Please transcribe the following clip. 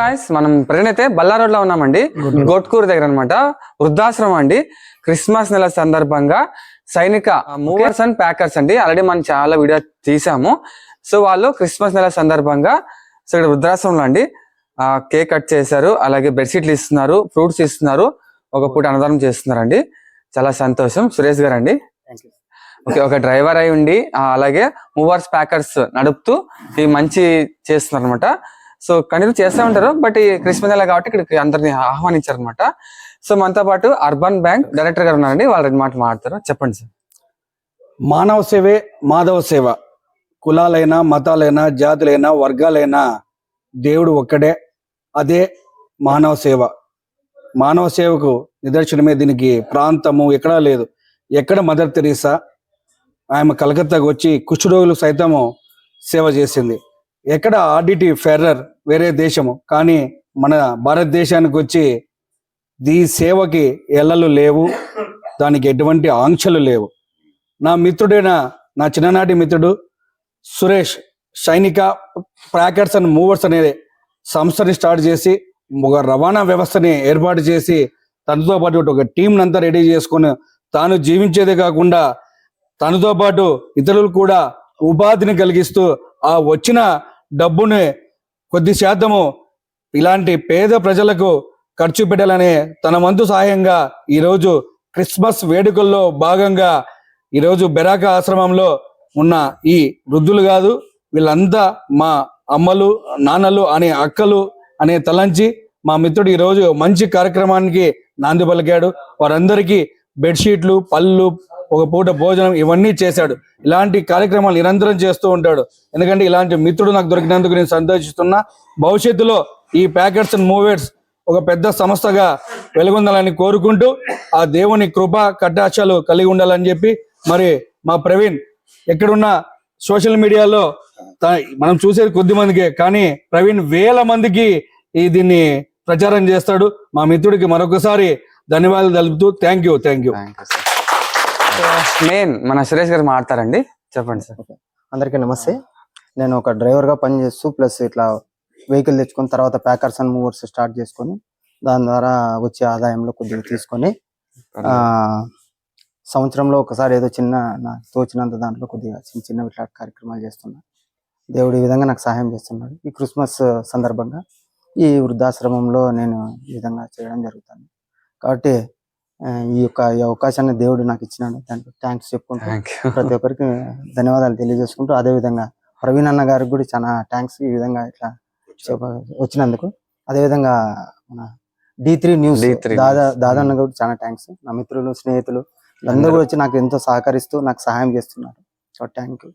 Guys మనం present అయితే బల్లా రోడ్లో ఉన్నామండి గోట్కూరు దగ్గర అన్నమాట. వృద్ధాశ్రమం అండి. క్రిస్మస్ నెల సందర్భంగా సైనిక మూవర్స్ అండ్ ప్యాకర్స్ అండి. ఆల్రెడీ మనం చాలా వీడియో తీసాము. సో వాళ్ళు క్రిస్మస్ నెల సందర్భంగా సో ఇక్కడ వృద్ధాశ్రమంలో అండి కేక్ కట్ చేశారు. అలాగే బెడ్షీట్లు ఇస్తున్నారు ఫ్రూట్స్ ఇస్తున్నారు. ఒక పూట అన్నదానం చేస్తున్నారండి. చాలా సంతోషం. సురేష్ గారు అండి. ఓకే ఒక డ్రైవర్ అయి ఉండి అలాగే మూవర్స్ ప్యాకర్స్ నడుపుతూ ఈ మంచి చేస్తున్నారు అనమాట సో కంటిన్యూ చేస్తూ ఉంటారు. బట్ ఈ క్రిస్మస్ నెల కాబట్టి ఇక్కడికి అందరిని ఆహ్వానించారు అనమాట సో మనతో పాటు అర్బన్ బ్యాంక్ డైరెక్టర్ గారు ఉన్నారండి. వాళ్ళు రెండు మాటలు మాట్లాడతారు. చెప్పండి సార్. మానవ సేవే మాధవ సేవ. కులాలైనా మతాలైనా జాతులైనా వర్గాలైనా దేవుడు ఒక్కడే. అదే మానవ సేవ. మానవ సేవకు నిదర్శనమే దీనికి ప్రాంతము ఎక్కడా లేదు. ఎక్కడ మదర్ తెరీసా? ఆమె కలకత్తాకు వచ్చి కుష్ఠరోగులు సైతము సేవ చేసింది. ఎక్కడ ఆడిటి ఫెర్రర్ వేరే దేశము కానీ మన భారతదేశానికి వచ్చి ఈ సేవకి ఎల్లలు లేవు దానికి ఎటువంటి ఆంక్షలు లేవు. నా మిత్రుడైన నా చిన్ననాటి మిత్రుడు సురేష్ సైనిక ప్యాకెట్స్ అండ్ మూవర్స్ అనే సంస్థని స్టార్ట్ చేసి ఒక రవాణా వ్యవస్థని ఏర్పాటు చేసి తనతో పాటు ఒక టీంని అంతా రెడీ చేసుకొని తాను జీవించేదే కాకుండా తనతో పాటు ఇతరులు కూడా ఉపాధిని కలిగిస్తూ ఆ వచ్చిన డబ్బుని కొద్ది శాతము ఇలాంటి పేద ప్రజలకు ఖర్చు పెట్టాలనే తన వంతు సహాయంగా ఈరోజు క్రిస్మస్ వేడుకల్లో భాగంగా ఈరోజు బెరాక ఆశ్రమంలో ఉన్న ఈ వృద్ధులు కాదు వీళ్ళంతా మా అమ్మలు నాన్నలు అనే అక్కలు అనే తలంచి మా మిత్రుడు ఈరోజు మంచి కార్యక్రమానికి నాంది పలికాడు. వారందరికీ బెడ్షీట్లు పళ్ళు ఒక పూట భోజనం ఇవన్నీ చేశాడు. ఇలాంటి కార్యక్రమాలు నిరంతరం చేస్తూ ఉంటాడు. ఎందుకంటే ఇలాంటి మిత్రుడు నాకు దొరికినందుకు నేను సంతోషిస్తున్నా. భవిష్యత్తులో ఈ ప్యాకెట్స్ అండ్ మూవెట్స్ ఒక పెద్ద సంస్థగా వెలుగొందాలని కోరుకుంటూ ఆ దేవుని కృప కటాక్షాలు కలిగి ఉండాలని చెప్పి మరి మా ప్రవీణ్ ఎక్కడున్నా సోషల్ మీడియాలో మనం చూసేది కొద్ది మందికే కానీ ప్రవీణ్ వేల మందికి ఈ దీన్ని ప్రచారం చేస్తాడు. మా మిత్రుడికి మరొకసారి ధన్యవాదాలు తెలుపుతూ thank you thank you. Main మన సురేష్ గారు మాట్లాడతారండి. చెప్పండి సార్. అందరికీ నమస్తే. నేను ఒక డ్రైవర్గా పనిచేస్తూ ప్లస్ ఇట్లా వెహికల్ తెచ్చుకుని తర్వాత ప్యాకర్స్ అండ్ మూవర్స్ స్టార్ట్ చేసుకొని దాని ద్వారా వచ్చే ఆదాయంలో కొద్దిగా తీసుకొని ఆ సంవత్సరంలో ఒకసారి ఏదో చిన్న నా తోచినంత దాంట్లో కొద్దిగా చిన్న చిన్న ఇట్లా కార్యక్రమాలు చేస్తున్నా. దేవుడు ఈ విధంగా నాకు సహాయం చేస్తున్నాడు. ఈ క్రిస్మస్ సందర్భంగా ఈ వృద్ధాశ్రమంలో నేను ఈ విధంగా చేయడం జరుగుతుంది. కాబట్టి ఈ యొక్క ఈ అవకాశాన్ని దేవుడు నాకు ఇచ్చినాడు. దానికి థ్యాంక్స్ చెప్పుకుంటూ ప్రతి ఒక్కరికి ధన్యవాదాలు తెలియజేసుకుంటూ అదే విధంగా ప్రవీణ్ అన్న గారికి కూడా చాలా థ్యాంక్స్ ఈ విధంగా ఇట్లా వచ్చినందుకు. అదే విధంగా మన D three news D3 Dada. Dada అన్న కూడా చాలా థ్యాంక్స్ నా మిత్రులు స్నేహితులు అందరూ కూడా వచ్చి నాకు ఎంతో సహకరిస్తూ నాకు సహాయం చేస్తున్నారు. So thank you